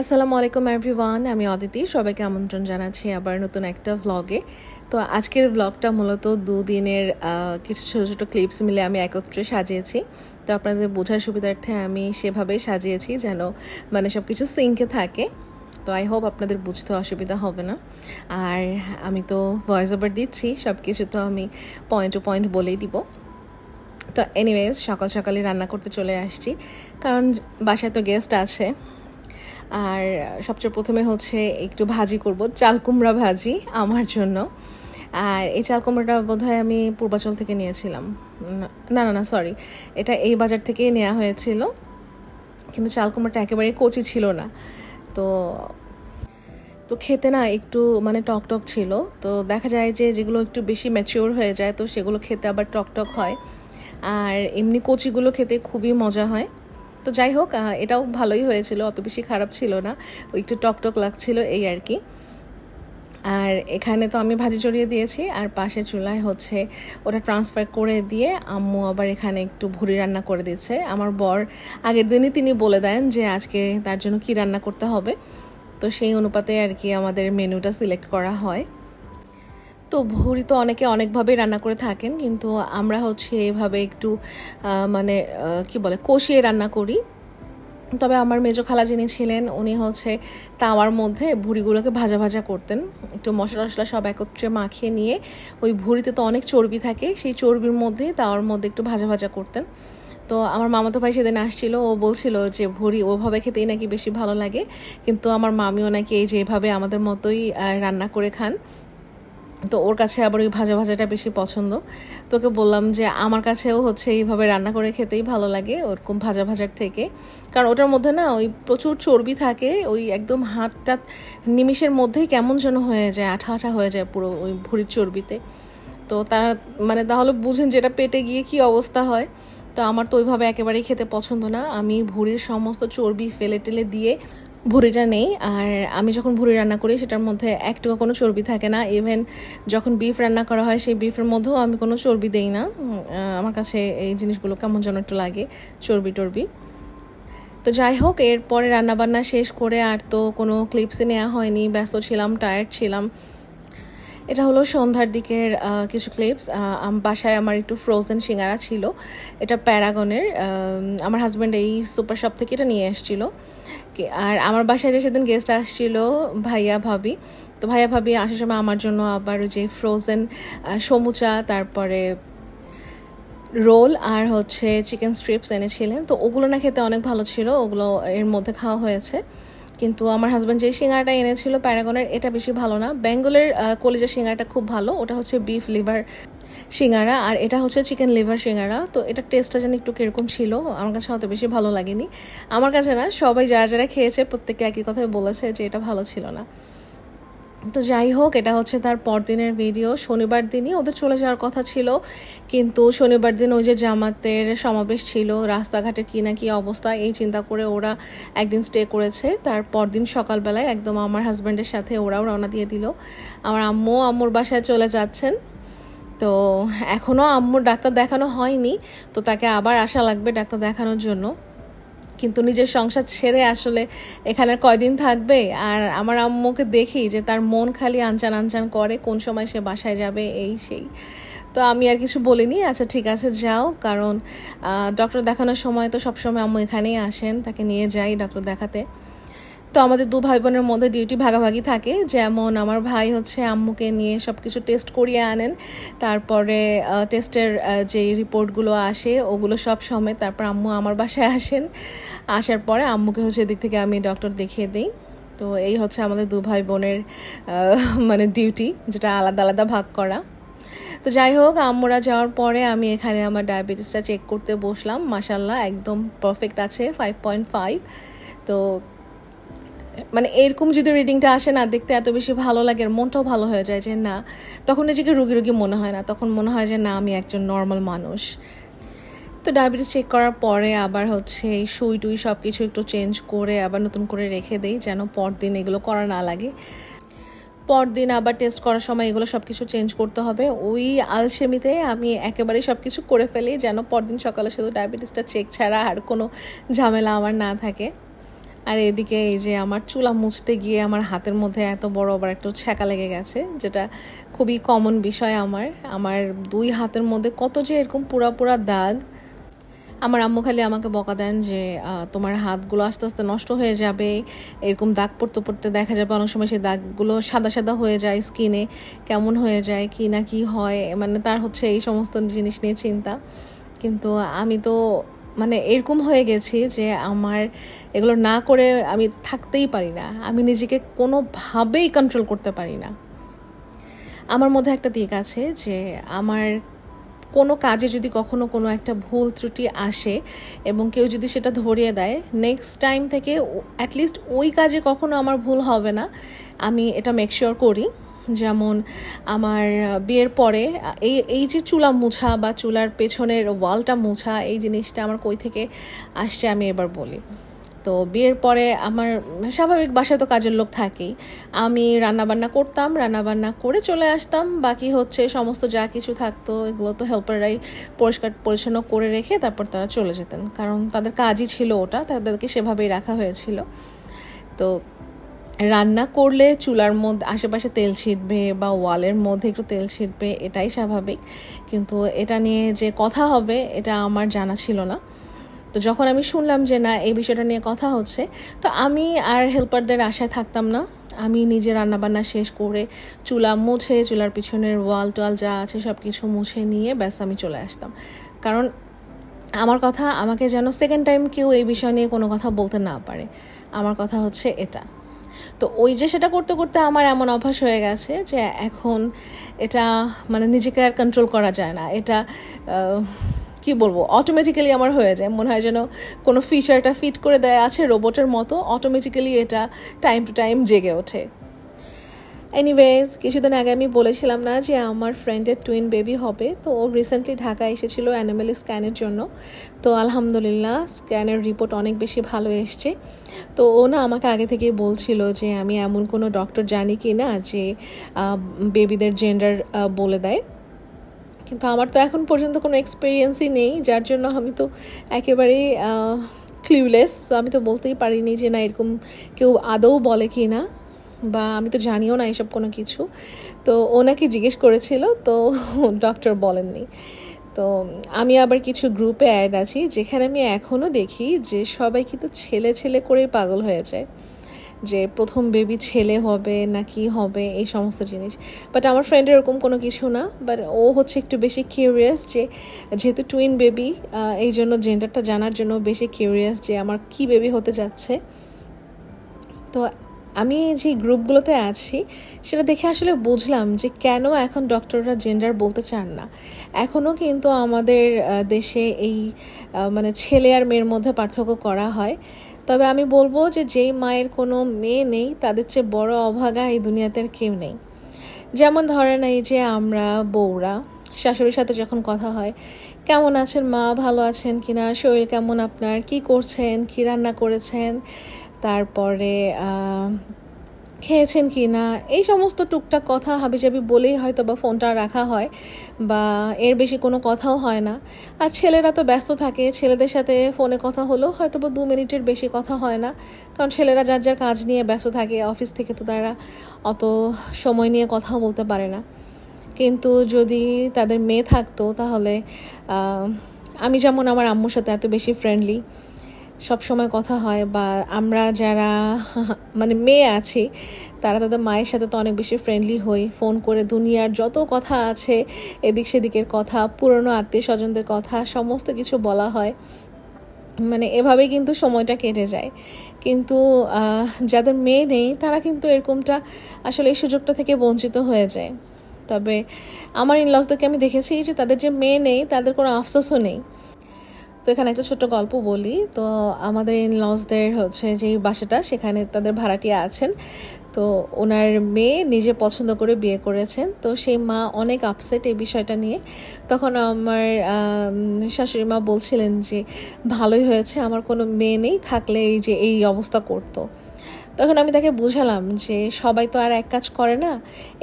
আসসালামু আলাইকুম এভরিওয়ান আমি অদিতি, সবাইকে আমন্ত্রণ জানাচ্ছি আবার নতুন একটা ভ্লগে তো আজকের ভ্লগটা মূলত দুদিনের কিছু ছোটো ছোটো ক্লিপস মিলে আমি একত্রে সাজিয়েছি। তো আপনাদের বোঝার সুবিধার্থে আমি সেভাবেই সাজিয়েছি যেন মানে সব কিছু সিঙ্কে থাকে। তো আই হোপ আপনাদের বুঝতে অসুবিধা হবে না। আর আমি তো ভয়েস ওভার দিচ্ছি সব কিছু তো আমি পয়েন্ট টু পয়েন্ট বলেই দিব। তো এনিওয়েজ সকাল সকালে রান্না করতে চলে আসছি। কারণ বাসায় তো গেস্ট আছে। আর সবচেয়ে প্রথমে হচ্ছে একটু ভাজি করব, চাল কুমড়া ভাজি আমার জন্য। আর এই চাল কুমড়াটা বোধহয় আমি পূর্বাচল থেকে নিয়েছিলাম। না না না সরি এটা এই বাজার থেকেই নেওয়া হয়েছিল। কিন্তু চাল কুমড়াটা একেবারে কচি ছিল না। তো তো খেতে না একটু মানে টক টক ছিল। তো দেখা যায় যে যেগুলো একটু বেশি ম্যাচিওর হয়ে যায়, তো সেগুলো খেতে আবার টক টক হয়। আর এমনি কচিগুলো খেতে খুবই মজা হয়। তো যাই হোক এটাও ভালোই হয়েছিল, অত বেশি খারাপ ছিল না। ওই একটু টক টক লাগছিল এই আর কি। আর এখানে তো আমি ভাজি চড়িয়ে দিয়েছি, আর পাশের চুলায় হচ্ছে ওটা ট্রান্সফার করে দিয়ে আম্মু আবার এখানে একটু ভুড়ি রান্না করে দিচ্ছে আমার বর, আগের দিনই তিনি বলে দেন যে আজকে তার জন্য কি রান্না করতে হবে। তো সেই অনুপাতে আর কি আমাদের মেনুটা সিলেক্ট করা হয়। তো ভুড়ি তো অনেকে অনেকভাবে রান্না করে থাকেন, কিন্তু আমরা হচ্ছে এভাবে একটু মানে কি বলে, কষিয়ে রান্না করি। তবে আমার মেজো খালা যিনি ছিলেন, উনি হচ্ছে তাওয়ার মধ্যে ভুড়িগুলোকে ভাজা ভাজা করতেন। একটু মশলা টশলা সব একত্রে মাখিয়ে নিয়ে, ওই ভুড়িতে তো অনেক চর্বি থাকে, সেই চর্বির মধ্যে তাওয়ার মধ্যে একটু ভাজা ভাজা করতেন। তো আমার মামাতো ভাই সেদিন আসছিল, ও বলছিল যে, ভুড়ি ওভাবে খেতেই নাকি বেশি ভালো লাগে। কিন্তু আমার মামিও নাকি এই যে এভাবে আমাদের মতোই রান্না করে খান। তো ওর কাছে আবার ওই ভাজা ভাজাটা বেশি পছন্দ। তোকে বললাম যে আমার কাছেও হচ্ছে এইভাবে রান্না করে খেতেই ভালো লাগে ওরকম ভাজা ভাজার থেকে। কারণ ওটার মধ্যে না ওই প্রচুর চর্বি থাকে, ওই একদম হাতটা নিমিষের মধ্যেই কেমন যেন হয়ে যায় আঠা আঠা হয়ে যায় পুরো ওই ভুঁড়ির চর্বিতে। তো তারা মানে তাহলে বুঝেন যেটা পেটে গিয়ে কি অবস্থা হয়। তো আমার তো ওইভাবে একেবারেই খেতে পছন্দ না। আমি ভুঁড়ির সমস্ত চর্বি ফেলে টেলে দিয়ে ভুঁড়িটা নেই, আর আমি যখন ভুঁড়ি রান্না করি, সেটার মধ্যে একটুকু কোনো চর্বি থাকে না। ইভেন যখন বিফ রান্না করা হয়, সেই বিফের মধ্যেও আমি কোনো চর্বি দেই না। আমার কাছে এই জিনিসগুলো কেমন যেন একটু লাগে, চর্বি টর্বি। তো যাই হোক এরপরে রান্নাবান্না শেষ করে আর তো কোনো ক্লিপসে নেওয়া হয়নি। ব্যস্ত ছিলাম টায়ার্ড ছিলাম। এটা হলো সন্ধ্যার দিকের কিছু ক্লিপস বাসায় আমার একটু ফ্রোজেন সিঙ্গারা ছিল। এটা প্যারাগনের আমার হাজব্যান্ড এই সুপার শপ থেকে এটা নিয়ে এসেছিল। আর আমার বাসায় যে সেদিন গেস্ট আসছিল ভাইয়া ভাবি তো ভাইয়া ভাবি আসার সময় আমার জন্য আবার যে ফ্রোজেন সমুচা তারপরে রোল আর হচ্ছে চিকেন স্ট্রিপস এনেছিলেন। তো ওগুলো না খেতে অনেক ভালো ছিল ওগুলো এর মধ্যে খাওয়া হয়েছে। কিন্তু আমার হাজব্যান্ড যে সিঙ্গারাটা এনেছিল প্যারাগনের এটা বেশি ভালো না। বেঙ্গলের আহ, কলিজা সিঙ্গারাটা খুব ভালো ওটা হচ্ছে বিফ লিভার সিঙ্গারা, আর এটা হচ্ছে চিকেন লিভার সিঙ্গারা। তো এটা টেস্টটা যেন একটু কীরকম ছিল, আমার কাছে অত বেশি ভালো লাগেনি। আমার কাছে না, সবাই যারা যারা খেয়েছে প্রত্যেকে একই কথাই বলেছে যে এটা ভালো ছিল না। তো যাই হোক, এটা হচ্ছে তার পরদিনের ভিডিও। শনিবার দিনই ওদের চলে যাওয়ার কথা ছিল, কিন্তু শনিবার দিন ওই যে জামাতের সমাবেশ ছিল রাস্তাঘাটের কী না কী অবস্থা, এই চিন্তা করে ওরা একদিন স্টে করেছে। তার পরদিন সকালবেলায় একদম আমার হাজব্যান্ডের সাথে ওরাও রওনা দিয়ে দিল। আমার আম্মু আম্মুর বাসায় চলে যাচ্ছেন। তো এখনও আম্মুর ডাক্তার দেখানো হয়নি, তো তাকে আবার আসা লাগবে ডাক্তার দেখানোর জন্য। কিন্তু নিজের সংসার ছেড়ে আসলে এখানে কয়দিন থাকবে? আর আমার আম্মুকে দেখি যে তার মন খালি আনচান আনচান করে, কোন সময় সে বাসায় যাবে, এই সেই। তো আমি আর কিছু বলিনি আচ্ছা ঠিক আছে, যাও। কারণ ডক্টর দেখানোর সময় তো সবসময় আম্মু এখানেই আসেন, তাকে নিয়ে যাই ডক্টর দেখাতে। তো আমাদের দু ভাই বোনের মধ্যে ডিউটি ভাগাভাগি থাকে। যেমন আমার ভাই হচ্ছে আম্মুকে নিয়ে সব কিছু টেস্ট করিয়ে আনেন। তারপরে টেস্টের যে রিপোর্টগুলো আসে, ওগুলো সব সময় তারপর আম্মু আমার বাসায় আসেন। আসার পরে আম্মুকে হচ্ছে এদিক থেকে আমি ডক্টর দেখিয়ে দিই। তো এই হচ্ছে আমাদের দু ভাই বোনের মানে ডিউটি যেটা আলাদা আলাদা ভাগ করা। তো যাই হোক, আম্মুরা যাওয়ার পরে আমি এখানে আমার ডায়াবেটিসটা চেক করতে বসলাম। মাসাল্লাহ একদম পারফেক্ট আছে ফাইভ পয়েন্ট ফাইভ তো মানে এরকম যদি রিডিংটা আসে না, দেখতে এত বেশি ভালো লাগে আর মনটাও ভালো হয়ে যায় যে না, তখন নিজেকে রুগী রুগী মনে হয় না। তখন মনে হয় যে না, আমি একজন নর্মাল মানুষ। তো ডায়াবেটিস চেক করার পরে আবার হচ্ছে এই সুই টুই সব কিছু একটু চেঞ্জ করে আবার নতুন করে রেখে দেই যেন পরদিন এগুলো করা না লাগে। পরদিন আবার টেস্ট করার সময় এগুলো সব কিছু চেঞ্জ করতে হবে। ওই আলসেমিতে আমি একেবারে সব কিছু করে ফেলি যেন পরদিন সকালে শুধু ডায়াবেটিসটা চেক ছাড়া আর কোনো ঝামেলা আমার না থাকে। আর এদিকে এই যে আমার চুলা মুছতে গিয়ে আমার হাতের মধ্যে এত বড় আবার একটু ছ্যাঁকা লেগে গেছে, যেটা খুবই কমন বিষয় আমার। আমার দুই হাতের মধ্যে কত যে এরকম পুরা পুরা দাগ। আমার আম্মু খালি আমাকে বকা দেন যে তোমার হাতগুলো আস্তে আস্তে নষ্ট হয়ে যাবে। এরকম দাগ পড়তে পড়তে দেখা যাবে অনেক সময় সেই দাগগুলো সাদা সাদা হয়ে যায় স্কিনে কেমন হয়ে যায়, কি না কি হয়? মানে তার হচ্ছে এই সমস্ত জিনিস নিয়ে চিন্তা। কিন্তু আমি তো মানে এরকম হয়ে গেছি যে আমার এগুলো না করে আমি থাকতেই পারি না। আমি নিজেকে কোনোভাবেই কন্ট্রোল করতে পারি না। আমার মধ্যে একটা দিক আছে যে আমার কোনো কাজে যদি কখনো কোনো একটা ভুল ত্রুটি আসে এবং কেউ যদি সেটা ধরিয়ে দেয় নেক্সট টাইম থেকে অ্যাটলিস্ট ওই কাজে কখনো আমার ভুল হবে না। আমি এটা মেকশিওর করি। যেমন আমার বিয়ের পরে এই এই যে চুলা মুছা বা চুলার পেছনের ওয়ালটা মুছা, এই জিনিসটা আমার কই থেকে আসছে আমি এবার বলি। তো বিয়ের পরে আমার স্বাভাবিক বাসায় তো কাজের লোক থাকেই। আমি রান্নাবান্না করতাম, রান্নাবান্না করে চলে আসতাম। বাকি হচ্ছে সমস্ত যা কিছু থাকতো, এগুলো তো হেল্পাররাই পরিষ্কার পরিচ্ছন্ন করে রেখে তারপর তারা চলে যেতেন। কারণ তাদের কাজই ছিল ওটা, তাদেরকে সেভাবেই রাখা হয়েছিল। তো রান্না করলে চুলার মধ্যে, আশেপাশে তেল ছিটবে বা ওয়ালের মধ্যে একটু তেল ছিটবে, এটাই স্বাভাবিক। কিন্তু এটা নিয়ে যে কথা হবে, এটা আমার জানা ছিল না। তো যখন আমি শুনলাম যে না, এই বিষয়টা নিয়ে কথা হচ্ছে, তো আমি আর হেল্পারদের আশায় থাকতাম না। আমি নিজে রান্নাবান্না শেষ করে চুলা মুছে, চুলার পিছনের ওয়াল টোয়াল যা আছে সব কিছু মুছে নিয়ে ব্যাস আমি চলে আসতাম। কারণ আমার কথা, আমাকে যেন সেকেন্ড টাইম কেউ এই বিষয় নিয়ে কোনো কথা বলতে না পারে। আমার কথা হচ্ছে এটা। তো ওই যে সেটা করতে করতে আমার এমন অভ্যাস হয়ে গেছে যে এখন এটা মানে নিজেকে আর কন্ট্রোল করা যায় না। এটা কি বলব অটোমেটিক্যালি আমার হয়ে যায়। মনে হয় যেন কোনো ফিচারটা ফিট করে দেয়া আছে রোবটের মতো অটোমেটিক্যালি এটা টাইম টু টাইম জেগে ওঠে। এনিওয়েজ কিছুদিন আগে আমি বলেছিলাম না যে আমার ফ্রেন্ডের টুইন বেবি হবে। তো ও রিসেন্টলি ঢাকা এসেছিল অ্যানিমেল স্ক্যানের জন্য। তো আলহামদুলিল্লাহ স্ক্যানের রিপোর্ট অনেক বেশি ভালো এসছে। তো ও না আমাকে আগে থেকেই বলছিল যে আমি এমন কোনো ডক্টর জানি কি না যে বেবিদের জেন্ডার বলে দেয়। কিন্তু আমার তো এখন পর্যন্ত কোনো এক্সপিরিয়েন্সই নেই, যার জন্য আমি তো একেবারেই ক্লিউলেস সো আমি তো বলতেই পারিনি যে না এরকম কেউ আদৌ বলে কি না বা আমি তো জানিও না এসব কোনো কিছু। তো ওনাকে জিজ্ঞেস করেছিল, তো ডক্টর বলেননি। তো আমি আবার কিছু গ্রুপে অ্যাড আছি, যেখানে আমি এখনও দেখি যে সবাই কিন্তু ছেলে ছেলে করেই পাগল হয়ে যায়। যে প্রথম বেবি ছেলে হবে না কি হবে, এই সমস্ত জিনিস। বাট আমার ফ্রেন্ডের এরকম কোনো কিছু না। বাট ও হচ্ছে একটু বেশি কিউরিয়াস যে, যেহেতু টুইন বেবি এই জন্য জেন্ডারটা জানার জন্য বেশি কিউরিয়াস যে আমার কি বেবি হতে যাচ্ছে। তো আমি যে গ্রুপগুলোতে আছি, সেটা দেখে আসলে বুঝলাম যে কেন এখন ডক্টররা জেন্ডার বলতে চান না। এখনও কিন্তু আমাদের দেশে এই মানে ছেলে আর মেয়ের মধ্যে পার্থক্য করা হয়। তবে আমি বলব যে যেই মায়ের কোনো মেয়ে নেই, তাদের চেয়ে বড় অভাগা এই দুনিয়াতে আর কেউ নেই। যেমন ধরেন এই যে আমরা, বউরা, শাশুড়ির সাথে যখন কথা হয় কেমন আছেন মা? ভালো আছেন কি না শরীর কেমন আপনার? কি করছেন? কি রান্না করেছেন? তারপরে খেয়েছেন কি না এই সমস্ত টুকটাক কথা হাবি হাবিজাবি বলেই হয়তো বা ফোনটা রাখা হয় বা এর বেশি কোনো কথাও হয় না। আর ছেলেরা তো ব্যস্ত থাকে, ছেলেদের সাথে ফোনে কথা হলেও হয়তো বা দু মিনিটের বেশি কথা হয় না। কারণ ছেলেরা যার যার কাজ নিয়ে ব্যস্ত থাকে, অফিস থেকে তো তারা অত সময় নিয়ে কথাও বলতে পারে না। কিন্তু যদি তাদের মেয়ে থাকতো, তাহলে আমি যেমন আমার আম্মুর সাথে এত বেশি ফ্রেন্ডলি সব সময় কথা হয় বা আমরা যারা মানে মেয়ে আছি, তারা তাদের মায়ের সাথে তো অনেক বেশি ফ্রেন্ডলি হই। ফোন করে দুনিয়ার যত কথা আছে, এদিক সেদিকের কথা, পুরনো আত্মীয় স্বজনদের কথা, সমস্ত কিছু বলা হয়। মানে এভাবেই কিন্তু সময়টা কেটে যায়। কিন্তু যাদের মেয়ে নেই, তারা কিন্তু এরকমটা আসলে এই সুযোগটা থেকে বঞ্চিত হয়ে যায়। তবে আমার ইনলসদেরকে আমি দেখেছি যে তাদের যে মেয়ে নেই তাদের কোনো আফসোসও নেই। তো এখানে একটা ছোট্ট গল্প বলি। তো আমাদের ইন লসদের হচ্ছে যে বাসাটা সেখানে তাদের ভাড়াটিয়া আছেন। তো ওনার মেয়ে নিজে পছন্দ করে বিয়ে করেছেন। তো সেই মা অনেক আপসেট এই বিষয়টা নিয়ে। তখন আমার আম, শাশুড়ি মা বলছিলেন যে ভালোই হয়েছে আমার কোনো মেয়ে নেই থাকলে এই যে এই অবস্থা করতো। তখন আমি তাকে বুঝালাম যে সবাই তো আর এক কাজ করে না।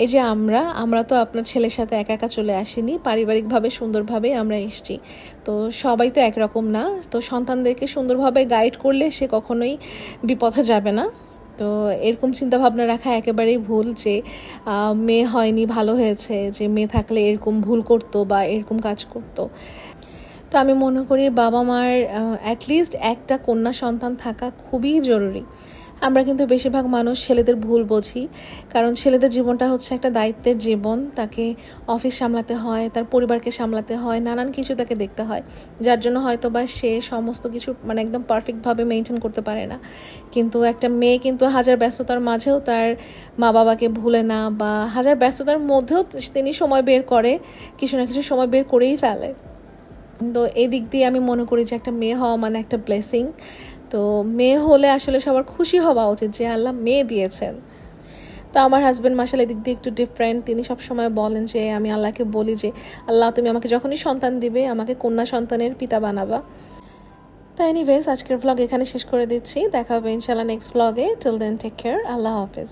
এই যে আমরা আমরা তো আপনার ছেলের সাথে একা একা চলে আসিনি, পারিবারিকভাবে সুন্দরভাবে আমরা এসেছি। তো সবাই তো একরকম না, তো সন্তানদেরকে সুন্দরভাবে গাইড করলে সে কখনোই বিপথে যাবে না। তো এরকম চিন্তাভাবনা রাখা একেবারেই ভুল যে মেয়ে হয়নি, ভালো হয়েছে, যে মেয়ে থাকলে এরকম ভুল করতো বা এরকম কাজ করতো। তো আমি মনে করি বাবা মার অ্যাটলিস্ট একটা কন্যা সন্তান থাকা খুবই জরুরি। আমরা কিন্তু বেশিরভাগ মানুষ ছেলেদের ভুল বুঝি, কারণ ছেলেদের জীবনটা হচ্ছে একটা দায়িত্বের জীবন। তাকে অফিস সামলাতে হয়, তার পরিবারকে সামলাতে হয়, নানান কিছু তাকে দেখতে হয়, যার জন্য হয়তো বা সে সমস্ত কিছু মানে একদম পারফেক্টভাবে মেনটেন করতে পারে না। কিন্তু একটা মেয়ে কিন্তু হাজার ব্যস্ততার মাঝেও তার মা বাবাকে ভুলে না বা হাজার ব্যস্ততার মধ্যেও তিনি সময় বের করে, কিছু না কিছু সময় বের করেই ফেলে। তো এই দিক দিয়ে আমি মনে করি যে একটা মেয়ে হওয়া মানে একটা ব্লেসিং তো মেয়ে হলে আসলে সবার খুশি হওয়া উচিত যে আল্লাহ মেয়ে দিয়েছেন। তো আমার হাজব্যান্ড মাসাল এদিক দিয়ে একটু ডিফারেন্ট তিনি সবসময় বলেন যে, আমি আল্লাহকে বলি যে, আল্লাহ তুমি আমাকে যখনই সন্তান দিবে, আমাকে কন্যা সন্তানের পিতা বানাবা। তো এনিওয়েজ আজকের ভ্লগ এখানে শেষ করে দিচ্ছি। দেখা হবে ইনশাল্লাহ নেক্সট ভ্লগে টিল দেন টেক কেয়ার আল্লাহ হাফেজ।